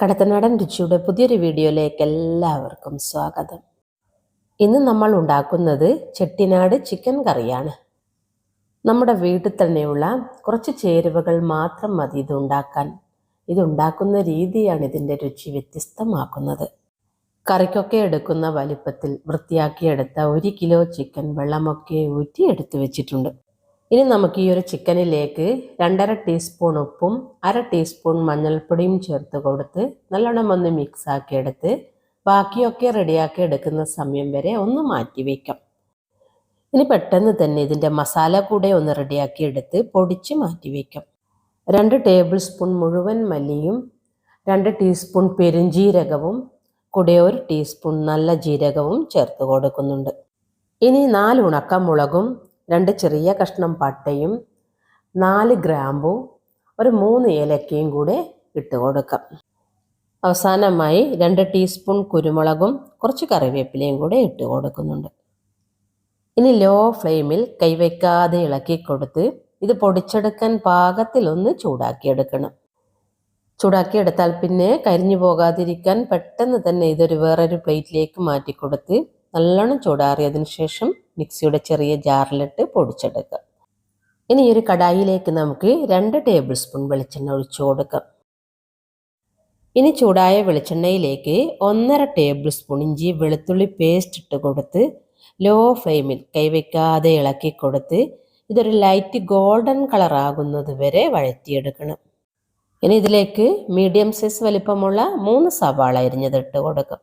കടത്തനാടൻ രുചിയുടെ പുതിയൊരു വീഡിയോയിലേക്ക് എല്ലാവർക്കും സ്വാഗതം. ഇന്ന് നമ്മൾ ഉണ്ടാക്കുന്നത് ചെട്ടിനാട് ചിക്കൻ കറിയാണ്. നമ്മുടെ വീട്ടിൽ തന്നെയുള്ള കുറച്ച് ചേരുവകൾ മാത്രം മതി ഇത് ഉണ്ടാക്കാൻ. ഇതുണ്ടാക്കുന്ന രീതിയാണ് ഇതിന്റെ രുചി വ്യത്യസ്തമാക്കുന്നത്. കറിക്കൊക്കെ എടുക്കുന്ന വലിപ്പത്തിൽ വൃത്തിയാക്കിയെടുത്ത ഒരു കിലോ ചിക്കൻ വെള്ളമൊക്കെ ഊറ്റി എടുത്തു വെച്ചിട്ടുണ്ട്. ഇനി നമുക്ക് ഈ ഒരു ചിക്കനിലേക്ക് രണ്ടര ടീസ്പൂൺ ഉപ്പും അര ടീസ്പൂൺ മഞ്ഞൾപ്പൊടിയും ചേർത്ത് കൊടുത്ത് നല്ലോണം ഒന്ന് മിക്സ് ആക്കി എടുത്ത് ബാക്കിയൊക്കെ റെഡിയാക്കി എടുക്കുന്ന സമയം വരെ ഒന്ന് മാറ്റി വയ്ക്കാം ഇനി പെട്ടെന്ന് തന്നെ ഇതിന്റെ മസാല കൂടെ ഒന്ന് റെഡിയാക്കി എടുത്ത് പൊടിച്ച് മാറ്റി വയ്ക്കാം രണ്ട് ടേബിൾ സ്പൂൺ മുഴുവൻ മല്ലിയും രണ്ട് ടീസ്പൂൺ പെരുംജീരകവും കൂടെ ഒരു ടീസ്പൂൺ നല്ല ജീരകവും ചേർത്ത് കൊടുക്കുന്നുണ്ട്. ഇനി നാല് ഉണക്കമുളകും രണ്ട് ചെറിയ കഷ്ണം പട്ടയും നാല് ഗ്രാമ്പും ഒരു മൂന്ന് ഏലക്കയും കൂടെ ഇട്ട് കൊടുക്കാം. അവസാനമായി രണ്ട് ടീസ്പൂൺ കുരുമുളകും കുറച്ച് കറിവേപ്പിലയും കൂടെ ഇട്ട് കൊടുക്കുന്നുണ്ട്. ഇനി ലോ ഫ്ലെയിമിൽ കൈവയ്ക്കാതെ ഇളക്കി കൊടുത്ത് ഇത് പൊടിച്ചെടുക്കാൻ പാകത്തിലൊന്ന് ചൂടാക്കിയെടുക്കണം. ചൂടാക്കിയെടുത്താൽ പിന്നെ കരിഞ്ഞു പോകാതിരിക്കാൻ പെട്ടെന്ന് തന്നെ ഇതൊരു വേറൊരു പ്ലേറ്റിലേക്ക് മാറ്റി കൊടുത്ത് നല്ലോണം ചൂടാറിയതിന് ശേഷം മിക്സിയുടെ ചെറിയ ജാറിലിട്ട് പൊടിച്ചെടുക്കുക. ഇനി ഒരു കടായിലേക്ക് നമുക്ക് രണ്ട് ടേബിൾ സ്പൂൺ വെളിച്ചെണ്ണ ഒഴിച്ചു കൊടുക്കാം. ഇനി ചൂടായ വെളിച്ചെണ്ണയിലേക്ക് ഒന്നര ടേബിൾ സ്പൂൺ ഇഞ്ചി വെളുത്തുള്ളി പേസ്റ്റ് ഇട്ട് കൊടുത്ത് ലോ ഫ്ലെയിമിൽ കൈവയ്ക്കാതെ ഇളക്കി കൊടുത്ത് ഇതൊരു ലൈറ്റ് ഗോൾഡൻ കളർ ആകുന്നത് വരെ വഴറ്റിയെടുക്കണം. ഇനി ഇതിലേക്ക് മീഡിയം സൈസ് വലിപ്പമുള്ള മൂന്ന് സവാള അരിഞ്ഞത് ഇട്ട് കൊടുക്കാം.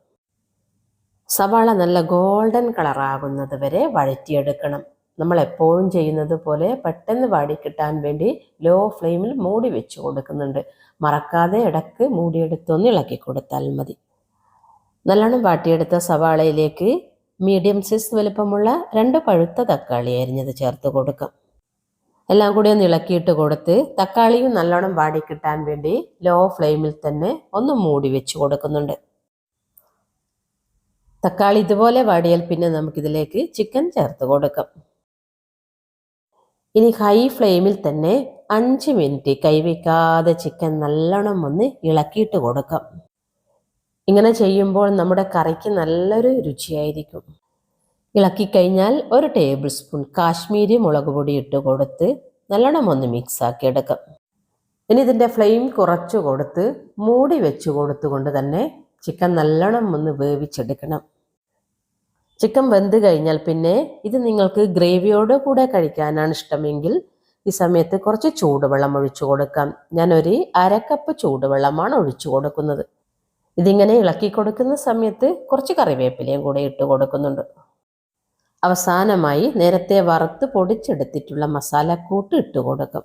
സവാള നല്ല ഗോൾഡൻ കളറാകുന്നത് വരെ വഴറ്റിയെടുക്കണം. നമ്മൾ എപ്പോഴും ചെയ്യുന്നത് പോലെ പെട്ടെന്ന് വാടിക്കിട്ടാൻ വേണ്ടി ലോ ഫ്ലെയിമിൽ മൂടി വെച്ച് കൊടുക്കുന്നുണ്ട്. മറക്കാതെ ഇടയ്ക്ക് മൂടിയെടുത്തൊന്ന് ഇളക്കി കൊടുത്താൽ മതി. നല്ലോണം വാട്ടിയെടുത്ത സവാളയിലേക്ക് മീഡിയം സൈസ് വലുപ്പമുള്ള രണ്ട് പഴുത്ത തക്കാളി അരിഞ്ഞത് ചേർത്ത് കൊടുക്കാം. എല്ലാം കൂടി ഒന്ന് ഇളക്കിയിട്ട് കൊടുത്ത് തക്കാളിയും നല്ലോണം വാടിക്കിട്ടാൻ വേണ്ടി ലോ ഫ്ലെയിമിൽ തന്നെ ഒന്ന് മൂടി വെച്ച് കൊടുക്കുന്നുണ്ട്. തക്കാളി ഇതുപോലെ വാടിയാൽ പിന്നെ നമുക്കിതിലേക്ക് ചിക്കൻ ചേർത്ത് കൊടുക്കാം. ഇനി ഹൈ ഫ്ലെയിമിൽ തന്നെ അഞ്ച് മിനിറ്റ് കൈവയ്ക്കാതെ ചിക്കൻ നല്ലോണം ഒന്ന് ഇളക്കിയിട്ട് കൊടുക്കാം. ഇങ്ങനെ ചെയ്യുമ്പോൾ നമ്മുടെ കറിക്ക് നല്ലൊരു രുചിയായിരിക്കും. ഇളക്കി കഴിഞ്ഞാൽ ഒരു ടേബിൾ സ്പൂൺ കാശ്മീരി മുളക് പൊടി ഇട്ട് കൊടുത്ത് നല്ലോണം ഒന്ന് മിക്സ് ആക്കി എടുക്കാം. ഇനി ഇതിന്റെ ഫ്ലെയിം കുറച്ച് കൊടുത്ത് മൂടി വെച്ച് കൊടുത്തുകൊണ്ട് തന്നെ ചിക്കൻ നല്ലോണം ഒന്ന് വേവിച്ചെടുക്കണം. ചിക്കൻ വെന്ത് കഴിഞ്ഞാൽ പിന്നെ ഇത് നിങ്ങൾക്ക് ഗ്രേവിയോട് കൂടെ കഴിക്കാനാണ് ഇഷ്ടമെങ്കിൽ ഈ സമയത്ത് കുറച്ച് ചൂടുവെള്ളം ഒഴിച്ചു കൊടുക്കാം. ഞാനൊരു അരക്കപ്പ് ചൂടുവെള്ളമാണ് ഒഴിച്ചു കൊടുക്കുന്നത്. ഇതിങ്ങനെ ഇളക്കി കൊടുക്കുന്ന സമയത്ത് കുറച്ച് കറിവേപ്പിലയും കൂടെ ഇട്ട് കൊടുക്കുന്നുണ്ട്. അവസാനമായി നേരത്തെ വറുത്ത് പൊടിച്ചെടുത്തിട്ടുള്ള മസാലക്കൂട്ട് ഇട്ട് കൊടുക്കും.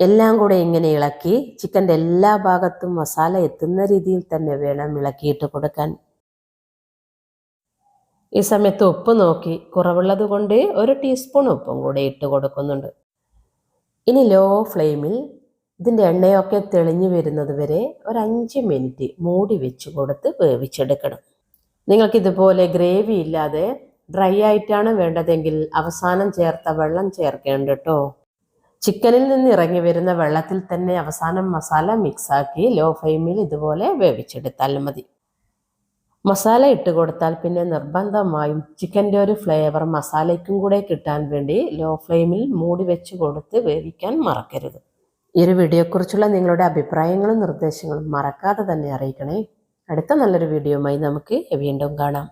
എല്ലാം കൂടെ ഇങ്ങനെ ഇളക്കി ചിക്കന്റെ എല്ലാ ഭാഗത്തും മസാല എത്തുന്ന രീതിയിൽ തന്നെ വേണം ഇളക്കിയിട്ട് കൊടുക്കാൻ. ഈ സമയത്ത് ഉപ്പ് നോക്കി കുറവുള്ളത് കൊണ്ട് ഒരു ടീസ്പൂൺ ഉപ്പും കൂടെ ഇട്ട് കൊടുക്കുന്നുണ്ട്. ഇനി ലോ ഫ്ലെയിമിൽ ഇതിന്റെ എണ്ണയൊക്കെ തെളിഞ്ഞു വരുന്നത് വരെ ഒരു അഞ്ച് മിനിറ്റ് മൂടി വെച്ച് കൊടുത്ത് വേവിച്ചെടുക്കണം. നിങ്ങൾക്കിതുപോലെ ഗ്രേവി ഇല്ലാതെ ഡ്രൈ ആയിട്ടാണ് വേണ്ടതെങ്കിൽ അവസാനം ചേർത്ത വെള്ളം ചേർക്കേണ്ട കേട്ടോ. ചിക്കനിൽ നിന്ന് ഇറങ്ങി വരുന്ന വെള്ളത്തിൽ തന്നെ അവസാനം മസാല മിക്സാക്കി ലോ ഫ്ലെയിമിൽ ഇതുപോലെ വേവിച്ചെടുത്താലും മതി. മസാല ഇട്ട് കൊടുത്താൽ പിന്നെ നിർബന്ധമായും ചിക്കന്റെ ഒരു ഫ്ലേവർ മസാലയ്ക്കും കൂടെ കിട്ടാൻ വേണ്ടി ലോ ഫ്ലെയിമിൽ മൂടി വെച്ച് കൊടുത്ത് വേവിക്കാൻ മറക്കരുത്. ഈ ഒരു വീഡിയോയെക്കുറിച്ചുള്ള നിങ്ങളുടെ അഭിപ്രായങ്ങളും നിർദ്ദേശങ്ങളും മറക്കാതെ തന്നെ അറിയിക്കണേ. അടുത്ത നല്ലൊരു വീഡിയോയുമായി നമുക്ക് വീണ്ടും കാണാം.